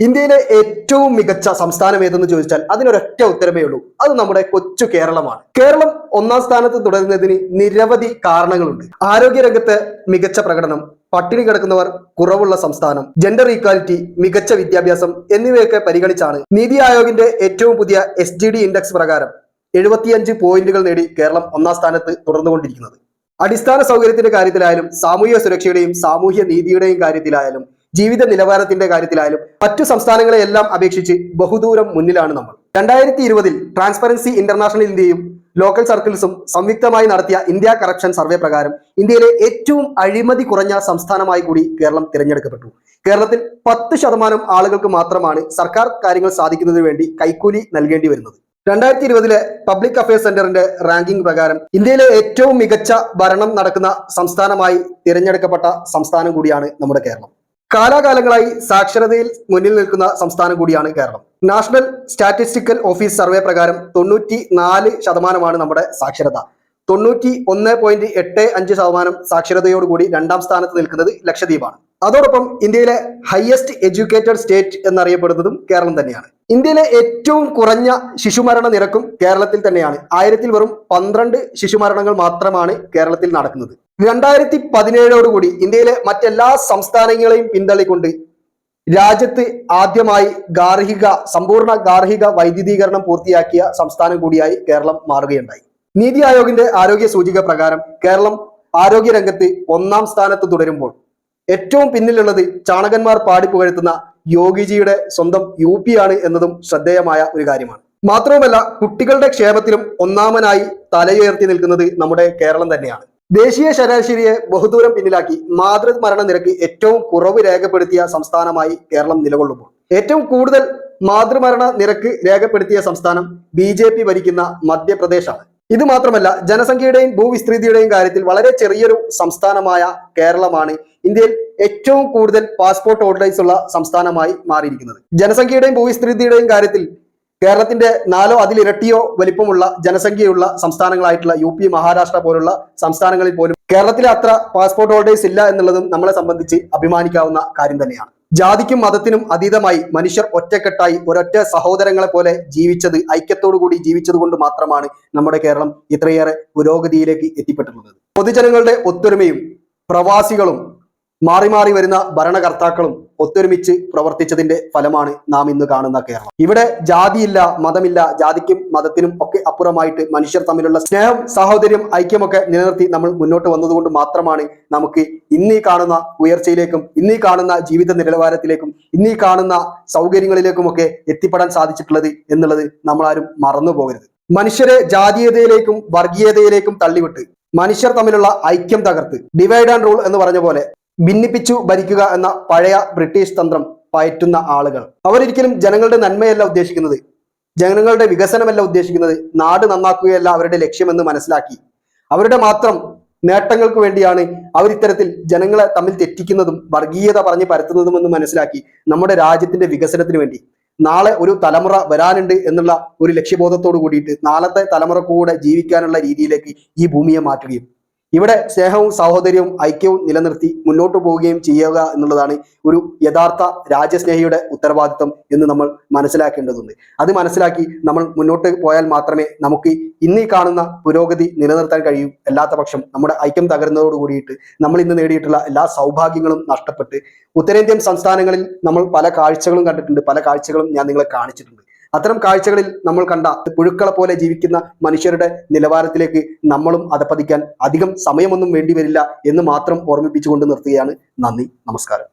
ഇന്ത്യയിലെ ഏറ്റവും മികച്ച സംസ്ഥാനം ഏതെന്ന് ചോദിച്ചാൽ അതിനൊരൊറ്റ ഉത്തരമേ ഉള്ളൂ. അത് നമ്മുടെ കൊച്ചു കേരളമാണ്. കേരളം ഒന്നാം സ്ഥാനത്ത് തുടരുന്നതിന് നിരവധി കാരണങ്ങളുണ്ട്. ആരോഗ്യരംഗത്ത് മികച്ച പ്രകടനം പട്ടിണി കിടക്കുന്നവർ കുറവുള്ള സംസ്ഥാനം ജെൻഡർ ഈക്വാലിറ്റി മികച്ച വിദ്യാഭ്യാസം എന്നിവയൊക്കെ പരിഗണിച്ചാണ് നീതി ആയോഗിന്റെ ഏറ്റവും പുതിയ എസ് ഇൻഡെക്സ് പ്രകാരം എഴുപത്തിയഞ്ച് പോയിന്റുകൾ നേടി കേരളം ഒന്നാം സ്ഥാനത്ത് തുടർന്നുകൊണ്ടിരിക്കുന്നത്. അടിസ്ഥാന സൗകര്യത്തിന്റെ കാര്യത്തിലായാലും സാമൂഹിക സുരക്ഷയുടെയും സാമൂഹ്യ നീതിയുടെയും കാര്യത്തിലായാലും ജീവിത നിലവാരത്തിന്റെ കാര്യത്തിലായാലും മറ്റു സംസ്ഥാനങ്ങളെയെല്ലാം അപേക്ഷിച്ച് ബഹുദൂരം മുന്നിലാണ് നമ്മൾ. രണ്ടായിരത്തി ഇരുപതിൽ ട്രാൻസ്പെറൻസി ഇന്റർനാഷണലിന്റെയും ലോക്കൽ സർക്കിൾസും സംയുക്തമായി നടത്തിയ ഇന്ത്യ കറപ്ഷൻ സർവേ പ്രകാരം ഇന്ത്യയിലെ ഏറ്റവും അഴിമതി കുറഞ്ഞ സംസ്ഥാനമായി കൂടി കേരളം തിരഞ്ഞെടുക്കപ്പെട്ടു. കേരളത്തിൽ പത്ത് ശതമാനം ആളുകൾക്ക് മാത്രമാണ് സർക്കാർ കാര്യങ്ങൾ സാധിക്കുന്നതിന് വേണ്ടി കൈക്കൂലി നൽകേണ്ടി വരുന്നത്. രണ്ടായിരത്തി ഇരുപതിലെ പബ്ലിക് അഫയേഴ്സ് സെന്ററിന്റെ റാങ്കിംഗ് പ്രകാരം ഇന്ത്യയിലെ ഏറ്റവും മികച്ച ഭരണം നടക്കുന്ന സംസ്ഥാനമായി തിരഞ്ഞെടുക്കപ്പെട്ട സംസ്ഥാനം കൂടിയാണ് നമ്മുടെ കേരളം. കാലാകാലങ്ങളായി സാക്ഷരതയിൽ മുന്നിൽ നിൽക്കുന്ന സംസ്ഥാനം കൂടിയാണ് Kerala. National statistical office survey പ്രകാരം തൊണ്ണൂറ്റി നാല് ശതമാനമാണ് നമ്മുടെ സാക്ഷരത. തൊണ്ണൂറ്റി ഒന്ന് പോയിന്റ് എട്ട് അഞ്ച് ശതമാനം സാക്ഷരതയോടുകൂടി രണ്ടാം സ്ഥാനത്ത് നിൽക്കുന്നത് ലക്ഷദ്വീപാണ്. അതോടൊപ്പം ഇന്ത്യയിലെ ഹയസ്റ്റ് എഡ്യൂക്കേറ്റഡ് സ്റ്റേറ്റ് എന്നറിയപ്പെടുന്നതും കേരളം തന്നെയാണ്. ഇന്ത്യയിലെ ഏറ്റവും കുറഞ്ഞ ശിശുമരണ നിരക്കും കേരളത്തിൽ തന്നെയാണ്. ആയിരത്തിൽ വെറും പന്ത്രണ്ട് ശിശുമരണങ്ങൾ മാത്രമാണ് കേരളത്തിൽ നടക്കുന്നത്. രണ്ടായിരത്തി പതിനേഴോടുകൂടി ഇന്ത്യയിലെ മറ്റെല്ലാ സംസ്ഥാനങ്ങളെയും പിന്തള്ളിക്കൊണ്ട് രാജ്യത്ത് ആദ്യമായി ഗാർഹിക സമ്പൂർണ ഗാർഹിക വൈദ്യുതീകരണം പൂർത്തിയാക്കിയ സംസ്ഥാനം കൂടിയായി കേരളം മാറുകയുണ്ടായി. നീതി ആയോഗിന്റെ ആരോഗ്യ സൂചിക പ്രകാരം കേരളം ആരോഗ്യ ആരോഗ്യരംഗത്ത് ഒന്നാം സ്ഥാനത്ത് തുടരുമ്പോൾ ഏറ്റവും പിന്നിലുള്ളത് ചാണകന്മാർ പാടിപ്പുകഴ്ത്തുന്ന യോഗിജിയുടെ സ്വന്തം യു പി ആണ് എന്നതും ശ്രദ്ധേയമായ ഒരു കാര്യമാണ്. മാത്രവുമല്ല കുട്ടികളുടെ ക്ഷേമത്തിലും ഒന്നാമനായി തലയുയർത്തി നിൽക്കുന്നത് നമ്മുടെ കേരളം തന്നെയാണ്. ദേശീയ ശരാശരിയെ ബഹുദൂരം പിന്നിലാക്കി മാതൃ മരണ നിരക്ക് ഏറ്റവും കുറവ് രേഖപ്പെടുത്തിയ സംസ്ഥാനമായി കേരളം നിലകൊള്ളുമ്പോൾ. ഏറ്റവും കൂടുതൽ മാതൃമരണ നിരക്ക് രേഖപ്പെടുത്തിയ സംസ്ഥാനം ബി ജെ പി ഭരിക്കുന്ന മധ്യപ്രദേശാണ്. ഇത് മാത്രമല്ല ജനസംഖ്യയുടെയും ഭൂവിസ്തൃതിയുടെയും കാര്യത്തിൽ വളരെ ചെറിയൊരു സംസ്ഥാനമായ കേരളമാണ് ഇന്ത്യയിൽ ഏറ്റവും കൂടുതൽ പാസ്പോർട്ട് ഹോൾഡേഴ്സ് ഉള്ള സംസ്ഥാനമായി മാറിയിരിക്കുന്നത്. ജനസംഖ്യയുടെയും ഭൂവിസ്തൃതിയുടെയും കാര്യത്തിൽ കേരളത്തിന്റെ നാലോ അതിലിരട്ടിയോ വലിപ്പമുള്ള ജനസംഖ്യയുള്ള സംസ്ഥാനങ്ങളായിട്ടുള്ള യു പി മഹാരാഷ്ട്ര പോലുള്ള സംസ്ഥാനങ്ങളിൽ പോലും കേരളത്തിലെ അത്ര പാസ്പോർട്ട് ഹോൾഡേഴ്സ് ഇല്ല എന്നുള്ളതും നമ്മളെ സംബന്ധിച്ച് അഭിമാനിക്കാവുന്ന കാര്യം തന്നെയാണ്. ജാതിക്കും മതത്തിനും അതീതമായി മനുഷ്യർ ഒറ്റക്കെട്ടായി ഒരൊറ്റ സഹോദരങ്ങളെ പോലെ ജീവിച്ചത് ഐക്യത്തോടു കൂടി ജീവിച്ചത് കൊണ്ട് മാത്രമാണ് നമ്മുടെ കേരളം ഇത്രയേറെ പുരോഗതിയിലേക്ക് എത്തിപ്പെട്ടിട്ടുള്ളത്. പൊതുജനങ്ങളുടെ ഒത്തൊരുമയും പ്രവാസികളും മാറി മാറി വരുന്ന ഭരണകർത്താക്കളും ഒത്തൊരുമിച്ച് പ്രവർത്തിച്ചതിന്റെ ഫലമാണ് നാം ഇന്ന് കാണുന്ന കേരളം. ഇവിടെ ജാതിയില്ല മതമില്ല ജാതിക്കും മതത്തിനും ഒക്കെ അപ്പുറമായിട്ട് മനുഷ്യർ തമ്മിലുള്ള സ്നേഹം സാഹോദര്യം ഐക്യമൊക്കെ നിലനിർത്തി നമ്മൾ മുന്നോട്ട് വന്നതുകൊണ്ട് മാത്രമാണ് നമുക്ക് ഇന്നീ കാണുന്ന ഉയർച്ചയിലേക്കും ഇന്നീ കാണുന്ന ജീവിത നിലവാരത്തിലേക്കും ഇന്നീ കാണുന്ന സൗകര്യങ്ങളിലേക്കുമൊക്കെ എത്തിപ്പെടാൻ സാധിച്ചിട്ടുള്ളത് എന്നുള്ളത് നമ്മളാരും മറന്നു പോകരുത്. മനുഷ്യരെ ജാതീയതയിലേക്കും വർഗീയതയിലേക്കും തള്ളിവിട്ട് മനുഷ്യർ തമ്മിലുള്ള ഐക്യം തകർത്ത് ഡിവൈഡ് ആൻഡ് റൂൾ എന്ന് പറഞ്ഞ പോലെ ഭിന്നിപ്പിച്ചു ഭരിക്കുക എന്ന പഴയ ബ്രിട്ടീഷ് തന്ത്രം പയറ്റുന്ന ആളുകൾ. അവരൊരിക്കലും ജനങ്ങളുടെ നന്മയല്ല ഉദ്ദേശിക്കുന്നത്. ജനങ്ങളുടെ വികസനമല്ല ഉദ്ദേശിക്കുന്നത്. നാട് നന്നാക്കുകയല്ല അവരുടെ ലക്ഷ്യമെന്ന് മനസ്സിലാക്കി. അവരുടെ മാത്രം നേട്ടങ്ങൾക്ക് വേണ്ടിയാണ് അവർ ഇത്തരത്തിൽ ജനങ്ങളെ തമ്മിൽ തെറ്റിക്കുന്നതും വർഗീയത പറഞ്ഞ് പരത്തുന്നതും എന്ന് മനസ്സിലാക്കി നമ്മുടെ രാജ്യത്തിന്റെ വികസനത്തിന് വേണ്ടി. നാളെ ഒരു തലമുറ വരാനുണ്ട് എന്നുള്ള ഒരു ലക്ഷ്യബോധത്തോട് കൂടിയിട്ട് നാളത്തെ തലമുറ കൂടെ ജീവിക്കാനുള്ള രീതിയിലേക്ക് ഈ ഭൂമിയെ മാറ്റുകയും ഇവിടെ സ്നേഹവും സഹോദര്യവും ഐക്യവും നിലനിർത്തി മുന്നോട്ട് പോവുകയും ചെയ്യുക എന്നുള്ളതാണ് ഒരു യഥാർത്ഥ രാജ്യസ്നേഹിയുടെ ഉത്തരവാദിത്വം എന്ന് നമ്മൾ മനസ്സിലാക്കേണ്ടതുണ്ട്. അത് മനസ്സിലാക്കി നമ്മൾ മുന്നോട്ട് പോയാൽ മാത്രമേ നമുക്ക് ഇന്നീ കാണുന്ന പുരോഗതി നിലനിർത്താൻ കഴിയൂ അല്ലാത്ത പക്ഷം നമ്മുടെ ഐക്യം തകരുന്നതോട് കൂടിയിട്ട് നമ്മൾ ഇന്ന് നേടിയിട്ടുള്ള എല്ലാ സൗഭാഗ്യങ്ങളും നഷ്ടപ്പെട്ട് ഉത്തരേന്ത്യൻ സംസ്ഥാനങ്ങളിൽ നമ്മൾ പല കാഴ്ചകളും കണ്ടിട്ടുണ്ട് പല കാഴ്ചകളും ഞാൻ നിങ്ങളെ കാണിച്ചിട്ടുണ്ട്. അത്തരം കാഴ്ചകളിൽ നമ്മൾ കണ്ട പുഴുക്കളെ പോലെ ജീവിക്കുന്ന മനുഷ്യരുടെ നിലവാരത്തിലേക്ക് നമ്മളും അതപ്പതിക്കാൻ അധികം സമയമൊന്നും വേണ്ടി വരില്ല എന്ന് മാത്രം ഓർമ്മിപ്പിച്ചുകൊണ്ട് നിർത്തുകയാണ് നന്ദി നമസ്കാരം.